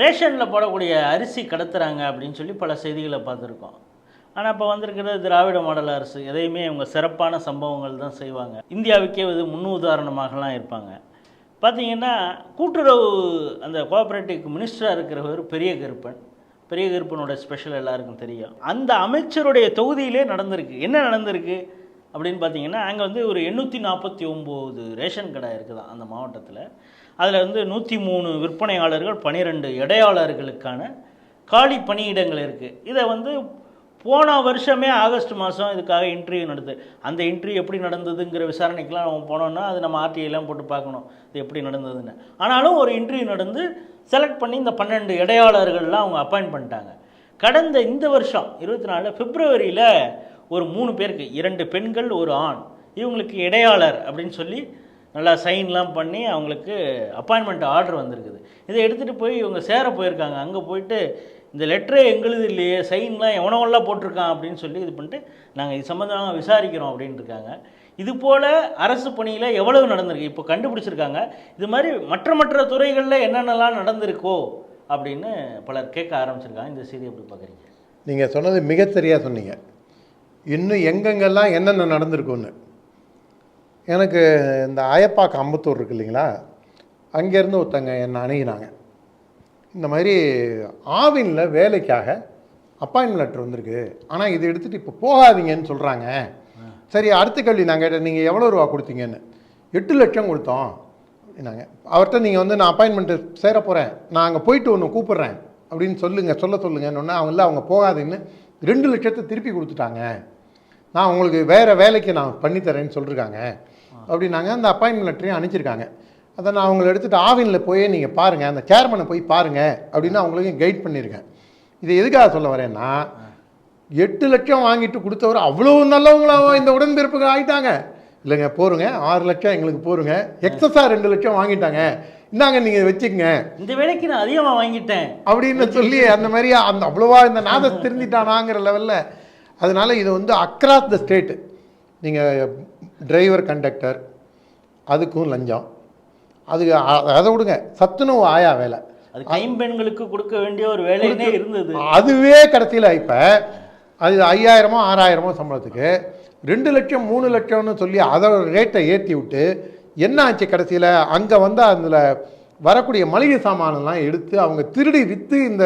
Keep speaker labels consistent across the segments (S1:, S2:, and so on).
S1: ரேஷனில் போடக்கூடிய அரிசி கடத்துகிறாங்க அப்படின்னு சொல்லி பல செய்திகளை பார்த்துருக்கோம். ஆனால் இப்போ வந்திருக்கிறது திராவிட மாடல் அரசு. எதையுமே இவங்க சிறப்பான சம்பவங்கள் தான் செய்வாங்க. இந்தியாவுக்கே இது முன்னுதாரணமாகலாம் இருப்பாங்க. பார்த்தீங்கன்னா கூட்டுறவு அந்த கோஆப்ரேட்டிவ் மினிஸ்டராக இருக்கிறவர் பெரிய கருப்பன். பெரிய கருப்பனோட ஸ்பெஷல் எல்லாருக்கும் தெரியும். அந்த அமைச்சருடைய தொகுதியிலே நடந்திருக்கு. என்ன நடந்திருக்கு அப்படின்னு பார்த்தீங்கன்னா அங்கே வந்து ஒரு எண்ணூற்றி நாற்பத்தி ஒம்பது ரேஷன் கடை இருக்குதான் அந்த மாவட்டத்தில். அதில் வந்து நூற்றி மூணு விற்பனையாளர்கள் பன்னிரெண்டு இடையாளர்களுக்கான காலி பணியிடங்கள் இருக்குது இதை வந்து போன வருஷமே ஆகஸ்ட் மாதம் இதுக்காக இன்டர்வியூ நடந்தது. அந்த இன்டர்வியூ எப்படி நடந்ததுங்கிற விசாரணைக்கெலாம் நம்ம போனோம்னா அது நம்ம ஆர்டிஐலாம் போட்டு பார்க்கணும். இது எப்படி நடந்ததுன்னு. ஆனாலும் ஒரு இன்டர்வியூ நடந்து செலக்ட் பண்ணி இந்த பன்னெண்டு இடையாளர்கள்லாம் அவங்க அப்பாயின்ட் பண்ணிட்டாங்க. கடந்த இந்த வருஷம் இருபத்தி நாலு பிப்ரவரியில் ஒரு மூணு பேருக்கு இரண்டு பெண்கள் ஒரு ஆண் இவங்களுக்கு இடையாளர் அப்படின்னு சொல்லி நல்லா சைன்லாம் பண்ணி அவங்களுக்கு அப்பாயின்மெண்ட் ஆர்டர் வந்திருக்குது. இதை எடுத்துகிட்டு போய் இவங்க சேர போயிருக்காங்க. அங்கே போயிட்டு இந்த லெட்டரே எங்களுது இல்லையே சைன்லாம் எவனவெல்லாம் போட்டிருக்கான் அப்படின்னு சொல்லி இது பண்ணிட்டு நாங்கள் இது சம்மந்தமாக விசாரிக்கிறோம் அப்படின்ட்டு இருக்காங்க. இது போல் அரசு பணியில் எவ்வளவு நடந்திருக்கு? இப்போ கண்டுபிடிச்சிருக்காங்க. இது மாதிரி மற்ற மற்ற துறைகளில் என்னென்னலாம் நடந்திருக்கோ அப்படின்னு பலர் கேட்க ஆரம்பிச்சிருக்காங்க. இந்த செய்தி எப்படி பார்க்குறீங்க?
S2: நீங்கள் சொன்னது மிக சரியாக சொன்னீங்க. இன்னும் எங்கெங்கெல்லாம் என்னென்ன நடந்திருக்குன்னு எனக்கு இந்த ஆயப்பாக்கு அம்பத்தூர் இருக்கு இல்லைங்களா? அங்கேருந்து ஒருத்தங்க என்னை அணுகினாங்க. இந்த மாதிரி ஆவினில் வேலைக்காக அப்பாயின்மெண்ட் லெட்டர் வந்திருக்கு. ஆனால் இது எடுத்துகிட்டு இப்போ போகாதீங்கன்னு சொல்கிறாங்க சரி அடுத்த கேள்வி நான் கேட்டேன். நீங்கள் எவ்வளோ ரூபா கொடுத்தீங்கன்னு? எட்டு லட்சம் கொடுத்தோம். அப்படின்னாங்க அவர்கிட்ட நீங்கள் வந்து நான் அப்பாயின்மெண்ட்டு சேர போகிறேன் நான் அங்கே போயிட்டு ஒன்று கூப்பிட்றேன். அப்படின்னு சொல்லுங்கள் சொல்ல சொல்லுங்கன்னு அவங்க இல்லை அவங்க போகாதுன்னு ரெண்டு லட்சத்தை திருப்பி கொடுத்துட்டாங்க. நான் உங்களுக்கு வேறு வேலைக்கு நான் பண்ணித்தரேன்னு சொல்லியிருக்காங்க அப்படின்னாங்க. அந்த அப்பாயின்மெண்ட் லெட்டரையும் அனுப்பிச்சிருக்காங்க. அதை நான் அவங்கள எடுத்துகிட்டு ஆவினில் போய் நீங்கள் பாருங்கள் அந்த சேர்மனை போய் பாருங்கள் அப்படின்னு அவங்களுக்கு கைட் பண்ணியிருக்கேன். இது எதுக்காக சொல்ல வரேன்னா எட்டு லட்சம் வாங்கிட்டு கொடுத்தவர் அவ்வளோ நல்லவங்களாவும் இந்த உடன்பிறப்புகள் ஆகிட்டாங்க இல்லைங்க போருங்க. ஆறு லட்சம் எங்களுக்கு போருங்க. எக்ஸஸாக ரெண்டு லட்சம் வாங்கிட்டாங்க. இந்தாங்க நீங்கள் வச்சுக்கங்க.
S1: இந்த வேலைக்கு நான் அதிகமாக வாங்கிட்டேன்.
S2: அப்படின்னு சொல்லி அந்த மாதிரி அந்த அவ்வளோவா இந்த நாத திருந்திட்டானாங்கிற லெவலில் அதனால இது வந்து அக்ராஸ் த ஸ்டேட்டு நீங்கள் டிரைவர் கண்டக்டர் அதுக்கும் லஞ்சம். அது அதை விடுங்க. சத்துணவு ஆயா வேலை.
S1: அது கைம்பெண்களுக்கு கொடுக்க வேண்டிய ஒரு வேலைன்னே இருந்தது.
S2: அதுவே கடைசியில் இப்போ அது ஐயாயிரமோ ஆறாயிரமோ சம்பளத்துக்கு ரெண்டு லட்சம் மூணு லட்சம்னு சொல்லி அதோட ரேட்டை ஏற்றி விட்டு என்ன ஆச்சு கடைசியில்? அங்கே வந்து அதில் வரக்கூடிய மளிகை சாமானெல்லாம் எடுத்து அவங்க திருடி விற்று இந்த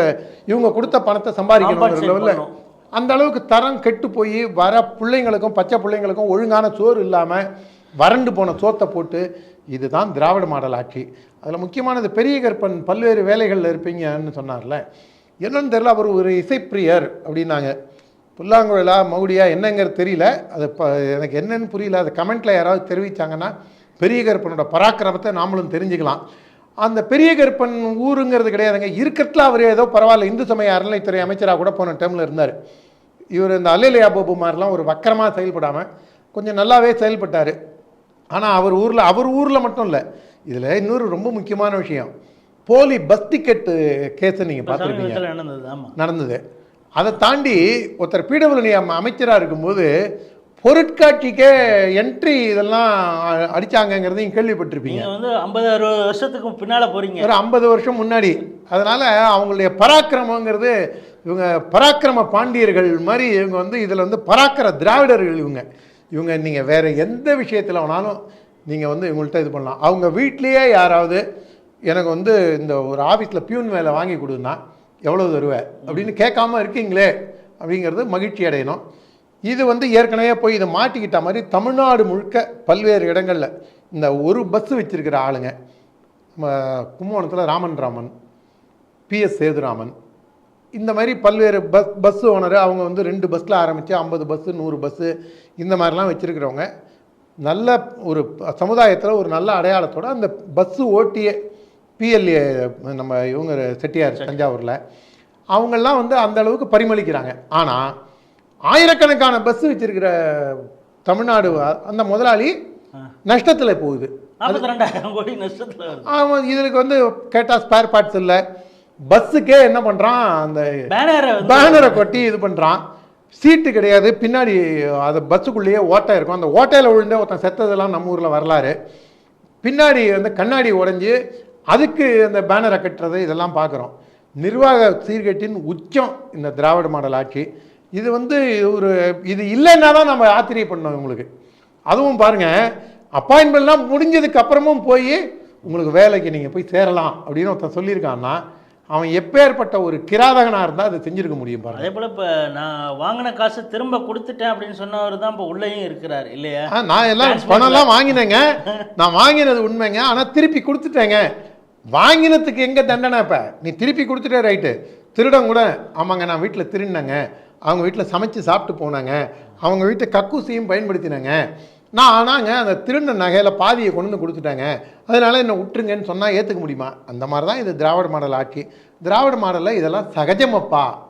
S2: இவங்க கொடுத்த பணத்தை
S1: பண்ணணும்.
S2: அந்த அளவுக்கு தரம் கெட்டு போய் வர பிள்ளைங்களுக்கும் பச்சை பிள்ளைங்களுக்கும் ஒழுங்கான சோறு இல்லாமல் வறண்டு போன சோத்தை போட்டு இதுதான் திராவிட மாடல் ஆட்சி. அதில் முக்கியமானது பெரிய கற்பன் பல்வேறு வேலைகளில் இருப்பீங்கன்னு சொன்னார்ல. என்னன்னு தெரியல அவர் ஒரு இசைப்பிரியர் அப்படின்னாங்க. புல்லாங்குழலா மவுடியா என்னங்கிறது தெரியல. அது இப்போ எனக்கு என்னன்னு புரியல. அது கமெண்ட்டில் யாராவது தெரிவித்தாங்கன்னா பெரிய கற்பனோட பராக்கிரமத்தை நாமளும் தெரிஞ்சுக்கலாம். அந்த பெரிய கருப்பன் ஊருங்கிறது கிடையாதுங்க. இருக்கிறதுல அவர் ஏதோ பரவாயில்ல இந்து சமய அறநிலைத்துறை அமைச்சராக கூட போன டைமில் இருந்தார். இவர் இந்த அல்லையா பாபு மாதிரிலாம் ஒரு வக்கரமாக செயல்படாமல் கொஞ்சம் நல்லாவே செயல்பட்டார். ஆனால் அவர் ஊரில் அவர் ஊரில் மட்டும் இல்லை இதில் இன்னொரு ரொம்ப முக்கியமான விஷயம். போலி பஸ் டிக்கெட்டு கேஸை நீங்கள் பார்த்துருப்பீங்க.
S1: நடந்தது
S2: அதை தாண்டி ஒருத்தர் பீடபிள்யூ அமைச்சராக இருக்கும்போது பொருட்காட்சிக்கே என்ட்ரி இதெல்லாம் அ- அடிச்சாங்கங்கிறதையும் கேள்விப்பட்டிருப்பீங்க.
S1: வந்து ஐம்பது அறுபது வருஷத்துக்கு பின்னால போறீங்க.
S2: ஒரு ஐம்பது வருஷம் முன்னாடி. அதனால் அவங்களுடைய பராக்கிரமங்கிறது இவங்க பராக்கிரம பாண்டியர்கள் மாதிரி இவங்க வந்து இதில் வந்து பராக்கிர திராவிடர்கள் இவங்க. இவங்க நீங்கள் வேறு எந்த விஷயத்தில் வேணாலும் நீங்கள் வந்து இவங்கள்ட்ட இது பண்ணலாம். அவங்க வீட்லேயே யாராவது எனக்கு வந்து இந்த ஒரு ஆஃபீஸில் பியூன் வேலை வாங்கி கொடுன்னா எவ்வளோ தருவேன் அப்படின்னு கேட்காம இருக்கீங்களே அப்படிங்கிறது மகிழ்ச்சி அடையணும். இது வந்து ஏற்கனவே போய் இதை மாட்டிக்கிட்ட மாதிரி தமிழ்நாடு முழுக்க பல்வேறு இடங்களில் இந்த ஒரு பஸ் வச்சிருக்கிற ஆளுங்க நம்ம கும்பகோணத்தில் ராமன் ராமன் பிஎஸ் சேதுராமன் இந்த மாதிரி பல்வேறு பஸ் பஸ் ஓனர் அவங்க வந்து ரெண்டு பஸ்ஸில் ஆரம்பித்து ஐம்பது பஸ்ஸு நூறு பஸ்ஸு இந்த மாதிரிலாம் வச்சுருக்கிறவங்க. நல்ல ஒரு சமுதாயத்தில் ஒரு நல்ல அடையாளத்தோட அந்த பஸ்ஸு ஓட்டியே பிஎல்ஏ நம்ம இவங்க செட்டியார் தஞ்சாவூரில் அவங்கெல்லாம் வந்து அந்த அளவுக்கு பரிமளிக்கிறாங்க. ஆனால் ஆயிரக்கணக்கான பஸ் வச்சிருக்கிற தமிழ்நாடு அந்த முதலாளி நஷ்டத்தில் போகுது. அவன் இதுக்கு வந்து கேட்டால் ஸ்பேர் பார்ட்ஸ் இல்லை. பஸ்ஸுக்கே என்ன பண்ணுறான் அந்த
S1: பேனரை
S2: கொட்டி இது பண்ணுறான் சீட்டு கிடையாது. பின்னாடி அது பஸ்ஸுக்குள்ளேயே ஓட்டை இருக்கும். அந்த ஓட்டையில் விழுந்தே ஒருத்தன் செத்ததெல்லாம் நம்ம ஊரில் வரலாறு. பின்னாடி வந்து கண்ணாடி உடைஞ்சு அதுக்கு அந்த பேனரை கட்டுறது இதெல்லாம் பார்க்குறோம் நிர்வாக சீர்கேட்டின் உச்சம் இந்த திராவிட மாடல் ஆட்சி. இது வந்து ஒரு இது இல்லைன்னா தான் நம்ம ஆச்சரியப்படணும் உங்களுக்கு அதுவும் பாருங்க அப்பாயின்மெண்ட்லாம் முடிஞ்சதுக்கு அப்புறமும் போய் உங்களுக்கு வேலைக்கு நீங்கள் போய் சேரலாம் அப்படின்னு ஒருத்தன் சொல்லியிருக்கான்னா அவன் எப்பேற்பட்ட ஒரு கிராதகனாக இருந்தால் அதை செஞ்சிருக்க முடியும் பாருங்க.
S1: அதே போல் இப்போ நான் வாங்கின காசை திரும்ப கொடுத்துட்டேன் அப்படின்னு சொன்னவர் தான் இப்போ உள்ளேயும் இருக்கிறார் இல்லையா?
S2: நான் எல்லாம் பணம்லாம் வாங்கினேங்க. நான் வாங்கினது உண்மைங்க. ஆனால் திருப்பி கொடுத்துட்டேங்க. வாங்கினதுக்கு எங்கே தண்டனை இப்போ? நீ திருப்பி கொடுத்துட்டே ரைட்டு. திருடம் கூட ஆமாங்க நான் வீட்டில் திருடினேங்க. அவங்க வீட்டில் சமைச்சு சாப்பிட்டு போனாங்க. அவங்க வீட்டை கக்கூசியும் பயன்படுத்தினாங்க. நான் ஆனாங்க அந்த திருண்ட நகையில் பாதியை கொண்டு வந்து கொடுத்துட்டாங்க. அதனால் என்னை விட்டுருங்கன்னு சொன்னால் ஏற்றுக்க முடியுமா? அந்த மாதிரி தான் இது திராவிட மாடல் ஆட்சி. திராவிட மாடலில் இதெல்லாம் சகஜமப்பா.